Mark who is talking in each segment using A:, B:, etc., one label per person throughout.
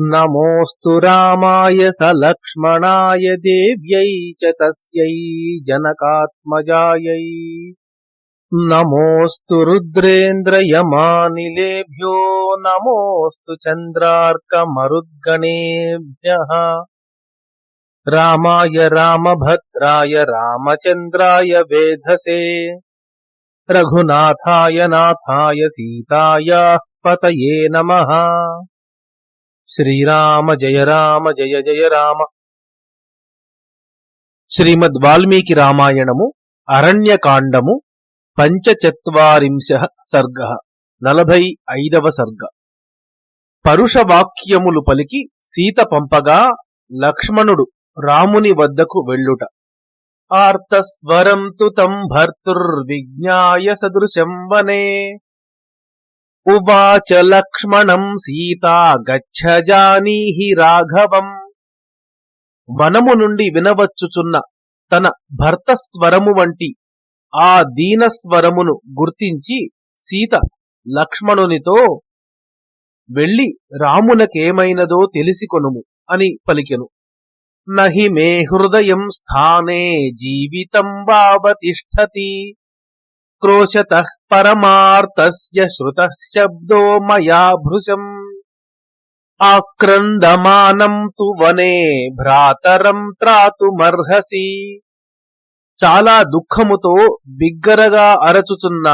A: नमोस्तु राय स लक्ष्मणाय देव्यै नमोस्तु रुद्रेन्द्र जनकात्मजायै। नमोस्तु रुद्रेन्द्रयमानिलेभ्यो, नमोऽस्तु राय राम रामभद्राय रामचन्द्राय वेधसे। रघुनाथाय नाथाय सीताय पतये नमः। శ్రీరామ జయ రామ జయ జయ రామ. శ్రీమద్ వాల్మీకి రామాయణము అరణ్యకాండము పంచచత్వరింశ సర్గ నలభై ఐదవ సర్గ. పరుష వాక్యములు పలికి సీత పంపగా లక్ష్మణుడు రాముని వద్దకు వెళ్ళుట. ఆర్తస్వరం తు తం భర్తుర్విజ్ఞాయ సదృశం వనే. ఉవాచ లక్ష్మణం సీతా గచ్చ జానీహి రాఘవం వనము నుండి వినవచ్చుచున్న తన భర్త స్వరము వంటి ఆ దీనస్వరమును గుర్తించి సీత లక్ష్మణునితో వెళ్ళి రామునకేమైనదో తెలిసికొనుము అని పలికెను. నహి మే హృదయం స్థానే జీవితం వావతిష్టతి క్రోశత పరమార్తస్య శృత శబ్దో మయా భృశం. ఆక్రందమానం తు వనే భ్రాతరం త్రాతుమర్హసి చాలా దుఃఖముతో బిగ్గరగా అరచుచున్న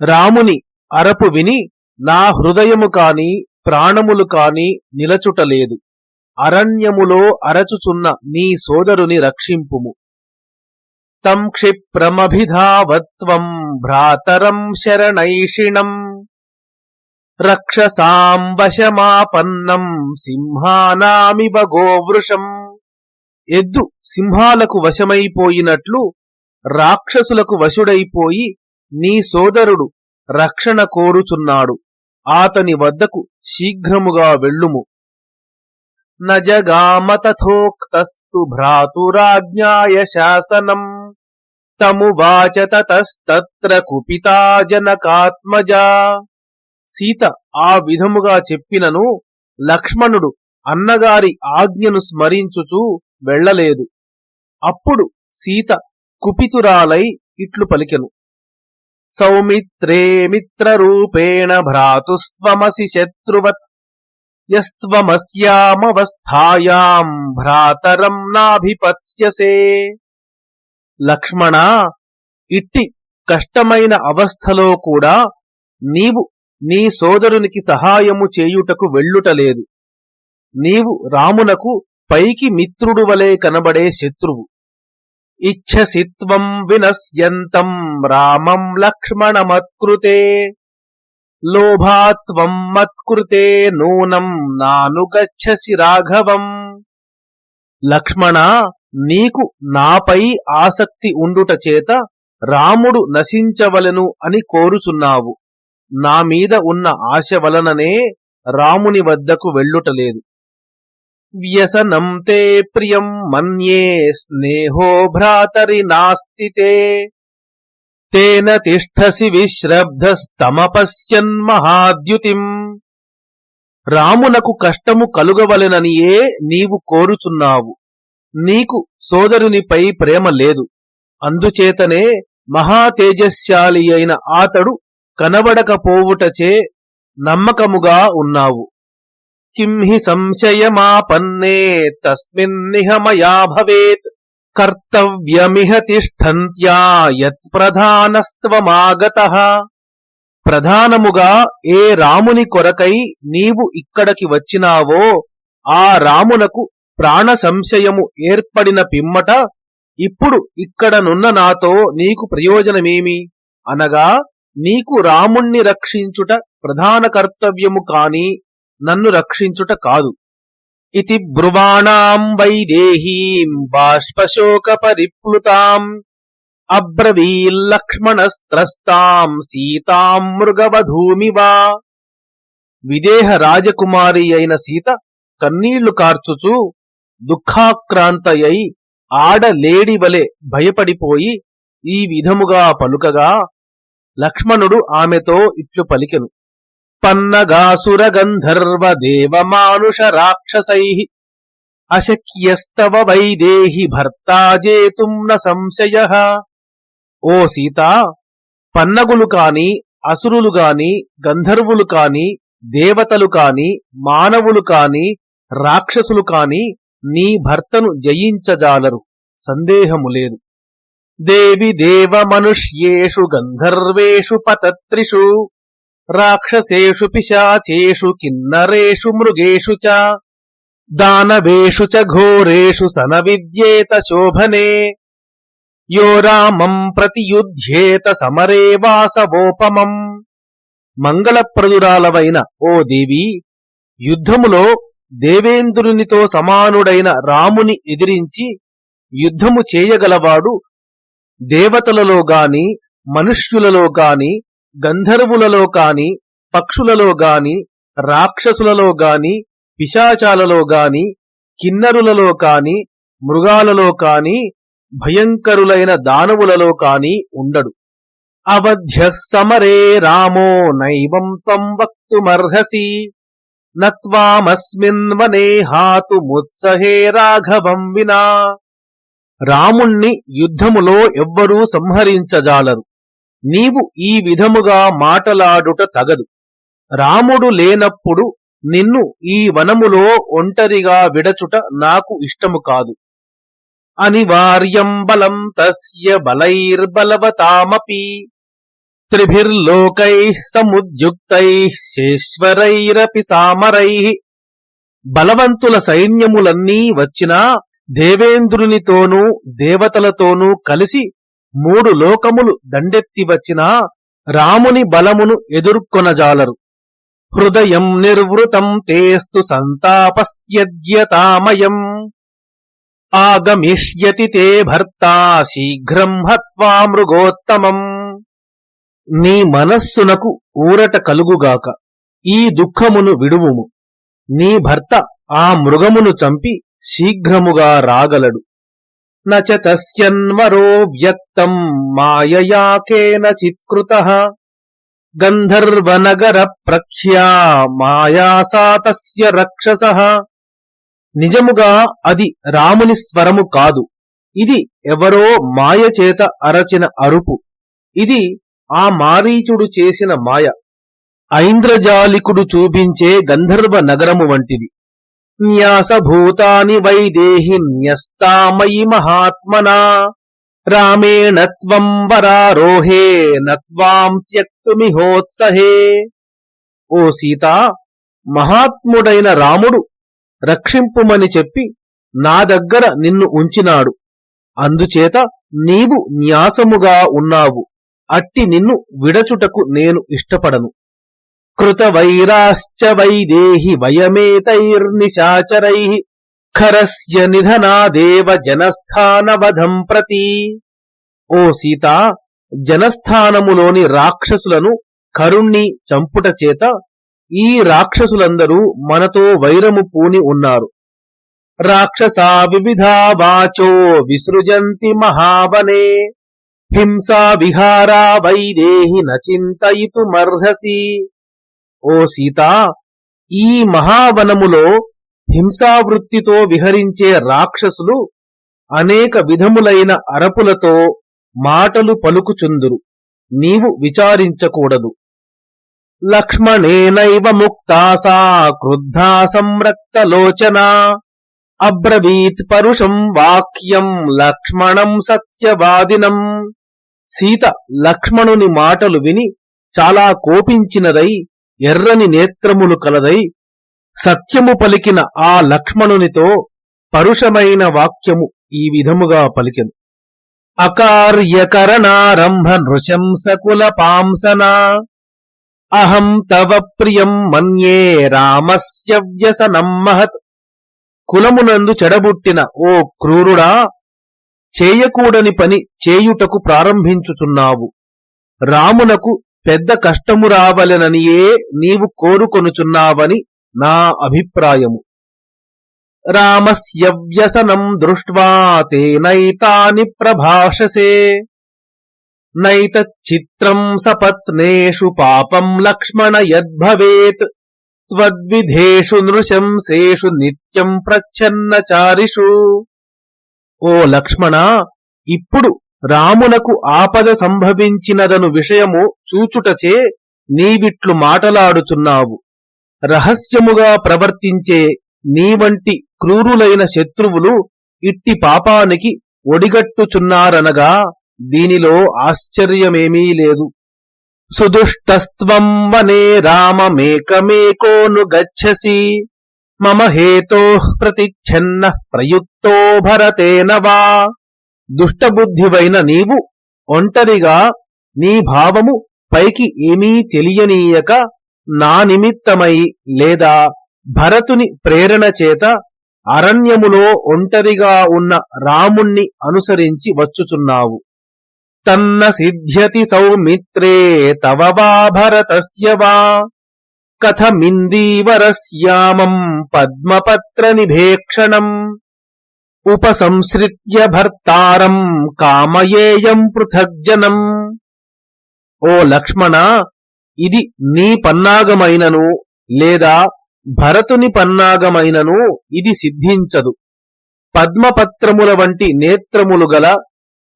A: రాముని అరపు విని నా హృదయము కాని ప్రాణములు కాని నిలచుటలేదు. అరణ్యములో అరచుచున్న నీ సోదరుని రక్షింపుము. తం క్షిప్రమభిధావత్వం భ్రాతరం శరణైషిణం రక్షసాం వశమాపన్నం సింహానామివ గోవృషం ఎద్దు సింహాలకు వశమైపోయినట్లు రాక్షసులకు వశుడైపోయి నీ సోదరుడు రక్షణ కోరుచున్నాడు. ఆతని వద్దకు శీఘ్రముగా వెళ్ళుము. నజగామతథోక్తస్తు భ్రాతురాజ్ఞాయ శాసనం. తమువాచ తతస్తత్ర కుపితా జనకాత్మజా. సీత ఆ విధముగా చెప్పినను లక్ష్మణుడు అన్నగారి ఆజ్ఞను స్మరించుచూ వెళ్ళలేదు అప్పుడు సీత కుపితురాలై ఇట్లు పలికెను. సౌమిత్రే మిత్రరూపేణ భ్రాతుస్త్వమసి శత్రువత్ యస్త్వమస్యామవస్థాయాం భ్రాతరం నాభిపత్స్యసే. లక్ష్మణ ఇట్టి కష్టమైన అవస్థలో కూడా నీవు నీ సోదరునికి సహాయము చేయుటకు వెళ్ళుటలేదు నీవు రామునకు పైకి మిత్రుడు వలె కనబడే శత్రువు. ఇచ్ఛసిత్వం వినస్యంతం రామం లక్ష్మణమత్కృతే. లోభాత్వం మత్కృతే నూనం నానుగచ్చసి రాఘవం. లక్ష్మణ నీకు నాపై ఆసక్తి ఉండుట చేత రాముడు నశించవలెను అని కోరుచున్నావు. నా మీద ఉన్న ఆశ వలననే రాముని వద్దకు వెళ్ళుటలేదు వ్యసనం తే ప్రియం మన్యే స్నేహో భ్రాతరి నాస్తితే తేన తిష్టసి విశ్రబ్ధస్తమపశ్యన్మహాద్యుతిం. రామునకు కష్టము కలుగవలెననియే నీవు కోరుచున్నావు. నీకు సోదరునిపై ప్రేమ లేదు. అందుచేతనే మహాతేజశాలి అయిన ఆతడు కనబడకపోవుటచే నమ్మకముగా ఉన్నావు. కిం హి సంశయమాపన్నే తస్మిన్నిహమయా భవేత్. కర్తవ్యమిహ తిష్టంత్యా యత్ప్రధానస్త్వమాగత ప్రధానముగా ఏ రాముని కొరకై నీవు ఇక్కడికి వచ్చినావో ఆ రామునకు ప్రాణ సంశయము ఏర్పడిన పిమ్మట ఇప్పుడు ఇక్కడనున్న నాతో నీకు ప్రయోజనమేమి? అనగా నీకు రాముణ్ణి రక్షించుట ప్రధాన కర్తవ్యము కాని నన్ను రక్షించుట కాదు. ఇది బ్రువాణాం వైదేహీం బాష్పశోక పరిప్లుతాం అబ్రవీల్లక్ష్మణస్త్రస్తాం సీతాం మృగవధూమివా విదేహ రాజకుమారి అయిన సీత కన్నీళ్ళు కార్చుచూ దుఃఖాక్రాంతయై ఆడలేడి వలె భయపడిపోయి ఈ విధముగా పలుకగా లక్ష్మణుడు ఆమెతో ఇట్లు పలికెను. పన్నగాసుర గంధర్వ దేవమానుష రాక్షసై అశక్యస్తవ వైదేహి భర్తా జేతుం న సంశయ ఓ సీత పన్నగులు కాని అసురులు గాని గంధర్వులు కాని దేవతలు కాని మానవులు కాని రాక్షసులు కాని నీ భర్తను జయించజాలరు సందేహము లేదు. దేవి దేవ మనుష్యేషు గంధర్వేషు పతత్రిషు రాక్షసేషు పిశాచేషు కిన్నరేషు మృగేషు చ. దానవేషు చ ఘోరేషు సన విద్యేత శోభనే. యో రామం ప్రతియుధ్యేత సమరే వాసవోపమం. మంగళప్రదురాలవైన ఓ దేవి యుద్ధములో దేవేంద్రునితో సమానుడైన రాముని ఎదిరించి యుద్ధము చేయగలవాడు దేవతలలో గాని మనుష్యులలో గాని గంధర్వులలో కాని పక్షులలో గాని రాక్షసులలో గాని పిశాచాలలో గాని కిన్నరులలో కాని మృగాలలో కాని భయంకరులైన దానవులలో కాని ఉండడు. అవధ్య సమరే రామో నైవం త్వం వక్తుమర్హసి నత్వామస్మిన్ వనే హాతుముత్సహే రాఘవం వినా. రాముణ్ణి యుద్ధములో ఎవ్వరూ సంహరించజాలరు. నీవు ఈ విధముగా మాటలాడుట తగదు. రాముడు లేనప్పుడు నిన్ను ఈ వనములో ఒంటరిగా విడచుట నాకు ఇష్టము కాదు. అనివార్యం బలం తస్య బలైర్బలవతామపి త్రిభిర్లోకై సముద్యుక్తై శేశ్వరైరపి సామరై. బలవంతుల సైన్యములన్నీ వచ్చినా దేవేంద్రునితోనూ దేవతలతోనూ కలిసి మూడు లోకములు దండెత్తి వచ్చినా రాముని బలమును ఎదుర్కొనజాలరు. హృదయం నిర్వృతం తేస్తు సంతాపస్త్యద్యతామయం ఆగమిష్యతి తే భర్త శీఘ్రం హత్వా మృగోత్తమం. నీ మనస్సునకు ఊరట కలుగుగాక ఈ దుఃఖమును విడువుము. నీ భర్త ఆ మృగమును చంపి శీఘ్రముగా రాగలడు. నచ తస్యన్వరో వ్యక్తం మాయయా కేనచిత్కృత గంధర్వనగర ప్రఖ్యా మాయాసా తస్య రక్షస నిజముగా అది రాముని స్వరము కాదు ఇది ఎవరో మాయచేత అరచిన అరుపు ఇది ఆ మారీచుడు చేసిన మాయ ఐంద్రజాలికుడు చూపించే గంధర్వ నగరము వంటిది న్యాసభూతాని వైదేహి న్యస్తామయి మహాత్మనా రామేణ త్వం వరారోహే నత్వాం త్యక్తుమిహోత్సహే ఓ సీత మహాత్ముడైన రాముడు రక్షింపుమని చెప్పి నా దగ్గర నిన్ను ఉంచినాడు. అందుచేత నీవు న్యాసముగా ఉన్నావు. అట్టి నిన్ను విడచుటకు నేను ఇష్టపడను. కృతవైరాశ్చ వైదేహి వయమేతైర్నిశాచరై ఖరస్య నిధనాదేవ జనస్థానవధం ప్రతి ఓ సీత జనస్థానములోని రాక్షసులను కరుణ్ణి చంపుట చేత ఈ రాక్షసులందరూ మనతో వైరము పూని ఉన్నారు. రాక్షసా వివిధా వాచో విసృజంతి మహావనే హింసా విహారా వైదేహి నచింతయితుమర్హసి। ఓ సీత ఈ మహావనములో హింసావృత్తితో విహరించే రాక్షసులు అనేక విధములైన అరపులతో మాటలు పలుకుచుందురు. నీవు విచారించకూడదు. లక్ష్మణేనైవ ముక్తా సా క్రుద్ధా సంరక్తలోచనా అబ్రవీత్ పరుషం వాక్యం లక్ష్మణం సత్యవాదినం. సీత లక్ష్మణుని మాటలు విని చాలా కోపించినదై ఎర్రని నేత్రములు కలదై సత్యము పలికిన ఆ లక్ష్మణునితో పరుషమైన వాక్యము ఈ విధముగా పలికెను. అకార్యకరణారంభ నృశంసకుల పాంసనా అహం తవ ప్రియం మన్యే రామస్య వ్యసనం మహత్. కులమునందు చెడబుట్టిన ఓ క్రూరుడా చేయకూడని పని చేయుటకు ప్రారంభించుచున్నావు. రామునకు పెద్ద కష్టము రావలెననియే నీవు కోరుకొనుచున్నావని నా అభిప్రాయము. రామస్య వ్యసనం దృష్ట్వా తేనైతాని ప్రభాషసే. నైతచ్చిత్రం సపత్నేషు పాపం లక్ష్మణ యద్భవేత్. త్వద్విధేషు నృశంసేషు నిత్యం ప్రచ్ఛన్నచారిషు. ఓ లక్ష్మణ ఇప్పుడు రామునకు ఆపద సంభవించినదను విషయము చూచుటచే నీవిట్లు మాటలాడుచున్నావు. రహస్యముగా ప్రవర్తించే నీ వంటి క్రూరులైన శత్రువులు ఇట్టి పాపానికి ఒడిగట్టుచున్నారనగా దీనిలో ఆశ్చర్యమేమీ లేదు. సుదుష్టస్త్వం వనే రామమేకమేకోను గచ్చసి మమ హేతో ప్రతిచ్ఛన్న ప్రయుక్తో భరతేన వా దుష్టబుద్ధివైన నీవు ఒంటరిగా నీ భావము పైకి ఏమీ తెలియనీయక నా నిమిత్తమై లేదా భరతుని ప్రేరణ చేత అరణ్యములో ఒంటరిగా ఉన్న రాముణ్ణి అనుసరించి వచ్చుచున్నావు. తన్న సిద్ధ్యతి సౌమిత్రే తవ వా భరతస్య వా. కథమిందీవరస్యామం పద్మపత్ర నిభేక్షణం. ఉపసంశ్రిత్య భర్తారం కామయేయం పృథగ్జనం. ఓ లక్ష్మణ ఇది నీ పన్నాగమైనను లేదా భరతుని పన్నాగమైనను ఇది సిద్ధించదు. పద్మపత్రముల వంటి నేత్రములు గల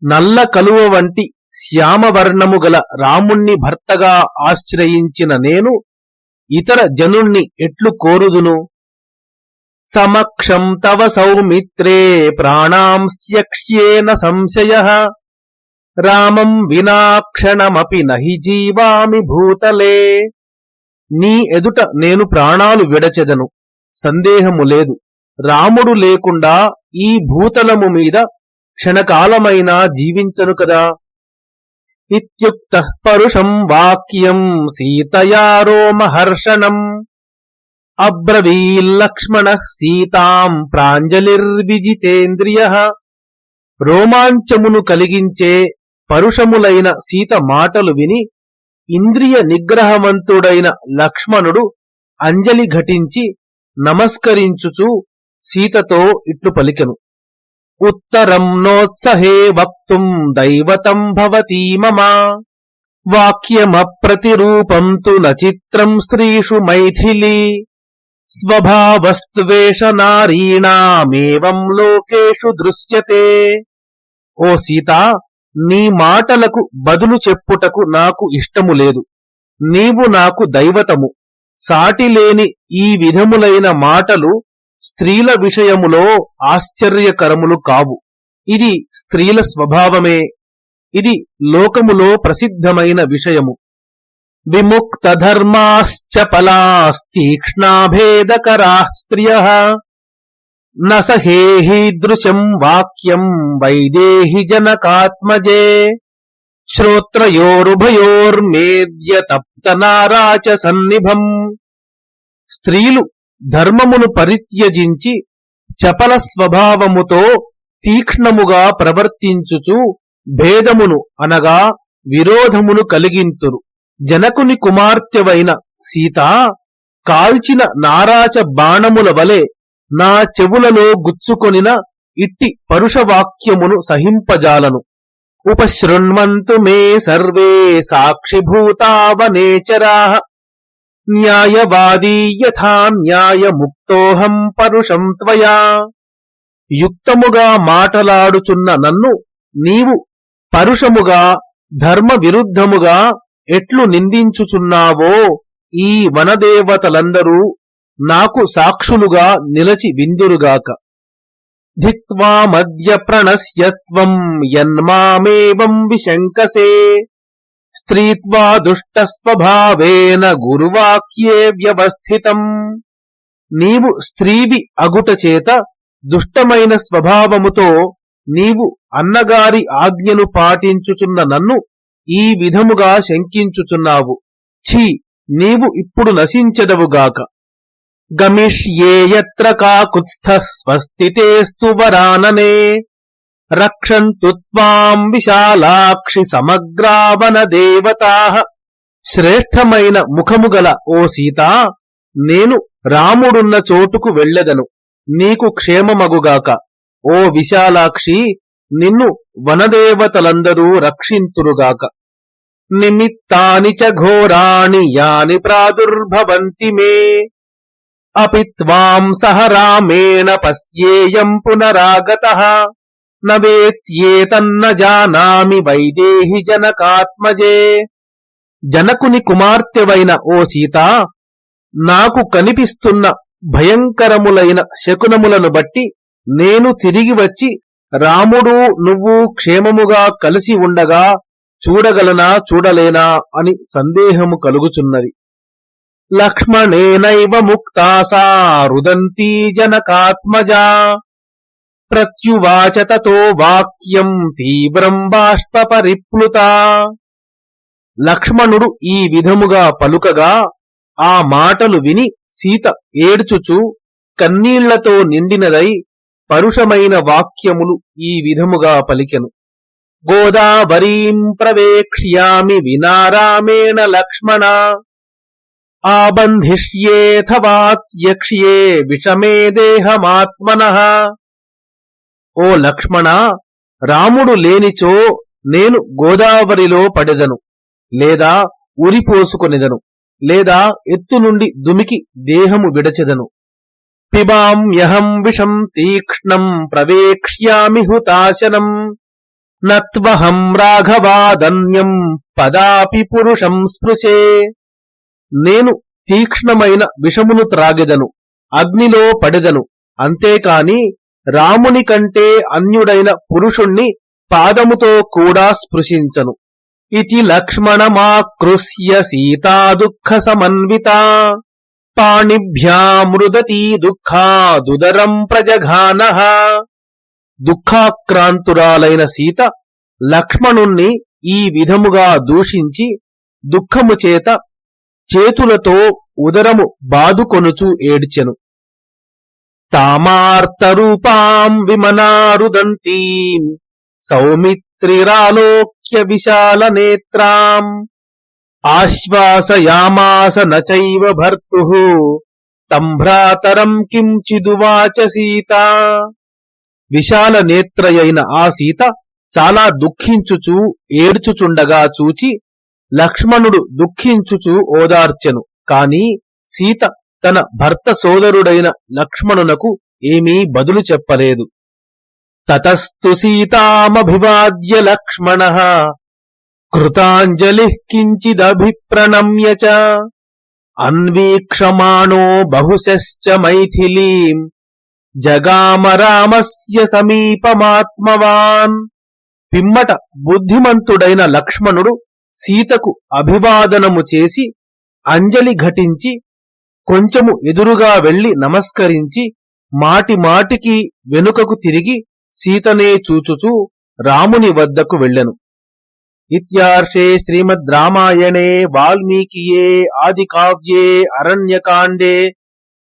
A: నల్ల కలువ వంటి శ్యామవర్ణము గల రాముణ్ణి భర్తగా ఆశ్రయించిన నేను ఇతర జనుణ్ణి ఎట్లు కోరుదును? సమక్షం తవ సౌమిత్రే ప్రాణాంస్త్యక్ష్యేన సంశయ. రామం వినాక్షణమపి నహి జీవామి భూతలే. నీ ఎదుట నేను ప్రాణాలు విడచెదను సందేహము లేదు. రాముడు లేకుండా ఈ భూతలము మీద క్షణకాలమైనా జీవించను కదా. ఇత్యుక్త పరుషం వాక్యం సీతయారోమహర్షణం. అబ్రవీల్లక్ష్మణ సీతాం ప్రాంజలిర్విజితేంద్రియ. రోమాంచమును కలిగించే పరుషములైన సీత మాటలు విని ఇంద్రియ నిగ్రహవంతుడైన లక్ష్మణుడు అంజలి ఘటించి నమస్కరించుచు సీతతో ఇట్లు పలికెను. ఉత్తరం నోత్సహే వక్తుం దైవతం భవతీ మమ. వాక్యమప్రతిరూపం తు నచిత్రం స్త్రీషు మైథిలీ. స్వభావస్త్వేష నారీణామేవం లోకేషు దృశ్యతే. ఓ సీత నీ మాటలకు బదులు చెప్పుటకు నాకు ఇష్టము లేదు. నీవు నాకు దైవతము. సాటిలేని ఈ విధములైన మాటలు స్త్రీల విషయములో ఆశ్చర్యకరములు కావు. ఇది స్త్రీల స్వభావమే. ఇది లోకములో ప్రసిద్ధమైన విషయము. విముక్త ధర్మాశ్చ పలాస్తీక్ష్ణాభేదకరా స్త్రియ నసహేహీదృశం వాక్యం వైదేహి జనకాత్మజే శ్రోత్రయోరుభయోర్మేద్య తప్తనారాచ సన్నిభం స్త్రీలు ధర్మమును పరిత్యజించి చపల స్వభావముతో తీక్ష్ణముగా ప్రవర్తించుచు భేదమును అనగా విరోధమును కలిగింతురు. జనకుని కుమార్తెవైన సీత కాల్చిన నారాచ బాణముల వలె నా చెవులలో గుచ్చుకొనిన ఇట్టి పరుషవాక్యమును సహింపజాలను. ఉపశృణ్వంతు మే సర్వే సాక్షిభూతావనేచరా న్యాయవాదీ యథా న్యాయముక్తోహం పరుషం త్వయా. యుక్తముగా మాటలాడుచున్న నన్ను నీవు పరుషముగా ధర్మ విరుద్ధముగా ఎట్లు నిందించుచున్నావో ఈ వనదేవతలందరూ నాకు సాక్షులుగా నిలచి విందురుగాక. ధిక్వా మధ్య ప్రణశ్యత్వం యన్మామేవం విశంకసే. స్త్రీత్వా దుష్టస్వభావేన గురువాక్యే వ్యవస్థితం. నీవు స్త్రీవి అగుట చేత దుష్టమైన స్వభావముతో నీవు అన్నగారి ఆజ్ఞను పాటించుచున్న నన్ను ఈ విధముగా శంకించుచున్నావు. ఛీ నీవు ఇప్పుడు నశించదవుగాక గమిష్యే యత్ర కాకుత్స్థ స్వస్థితేస్తు వరాననే. రక్షంతు త్వాం విశాలాక్షి సమగ్రావన దేవతా. శ్రేష్టమైన ముఖము గల ఓ సీత నేను రాముడున్న చోటుకు వెళ్ళెదను. నీకు క్షేమమగుగాక ఓ విశాలాక్షి నిన్ను వనదేవతలందరూ రక్షింతురుగాక నిమిత్తాని చ ఘోరాణి యాని ప్రాదుర్భవంతి మే. అపి త్వాం సహ రామేణ పశ్యేయం పునరాగత. నవేత్యేతన్న జానామి వైదేహి జనకాత్మజే. జనకుని కుమార్తెవైన ఓ సీత నాకు కనిపిస్తున్న భయంకరములైన శకునములను బట్టి నేను తిరిగి వచ్చి రాముడు నువ్వు క్షేమముగా కలిసి ఉండగా చూడగలనా చూడలేనా అని సందేహము కలుగుచున్నది. లక్ష్మణేనైవ ముక్తాసా రుదంతీ జనకాత్మజా. ప్రత్యువాచ తతో వాక్యం తీవ్రం బాష్ప పరిప్లుత లక్ష్మణుడు ఈ విధముగా పలుకగా ఆ మాటలు విని సీత ఏడ్చుచు కన్నీళ్ళతో నిండినదై పరుషమైన వాక్యములు ఈ విధముగా పలికెను. గోదావరీం ప్రవేక్ష్యామి వినారామేణ లక్ష్మణ. ఆబంధిష్యేథవాత్యక్ష్యే విషమే దేహమాత్మన. ఓ లక్ష్మణ రాముడు లేనిచో నేను గోదావరిలో పడెదను లేదా ఉరిపోసుకొనిదను లేదా ఎత్తు నుండి దుమికి దేహము విడచెదను. పిబామ్యహం విషం తీక్ష్ణం ప్రవేక్ష్యామి హుతాశనం. నత్వహం రాఘవాదన్యం పదాపి పురుషం స్పృశే. నేను తీక్ష్ణమైన విషమును త్రాగెదను అగ్నిలో పడెదను అంతేకాని రాముని కంటే అన్యుడైన పురుషుణ్ణి పాదముతో కూడా స్పృశించను. ఇది లక్ష్మణమాకృష్య సీతా దుఃఖ సమన్విత పాణిభ్యామృదతీ దుఃఖాదుదరం ప్రజఘాన. దుఃఖాక్రాంతురాలైన సీత లక్ష్మణుణ్ణి ఈ విధముగా దూషించి దుఃఖము చేత చేతులతో ఉదరము బాదుకొనుచు ఏడ్చెను. తామార్తరూపాం విమనారుదంతీం సౌమిత్రిరాలోక్య విశాల నేత్రాం ఆశ్వాసయామాస నచైవ భర్తు తంభ్రాతరం కించిదువాచ సీత. విశాల నేత్రయైన ఆ సీత చాలా దుఃఖించుచూ ఏడ్చుచుండగా చూచి లక్ష్మణుడు దుఃఖించుచూ ఓదార్చెను. కాని సీత తన భర్త సోదరుడైన లక్ష్మణునకు ఏమీ బదులు చెప్పలేదు. తతస్తు సీతామభివాద్య లక్ష్మణ కృతాంజలి కించిదభిప్రణమ్య చ అన్వీక్షమాణో బహుశశ్చ మైథిలీం జగామ రామస్య సమీపమాత్మవాన్. పిమ్మట బుద్ధిమంతుడైన లక్ష్మణుడు సీతకు అభివాదనము చేసి అంజలి ఘటించి కొంచెము ఎదురుగా వెళ్ళి నమస్కరించి మాటి మాటికి వెనుకకు తిరిగి సీతనే చూచుచూ రాముని వద్దకు వెళ్ళెను. ఇత్యార్షే శ్రీమద్ రామాయణే వాల్మీకియే ఆది కావ్యే అరణ్యకాండే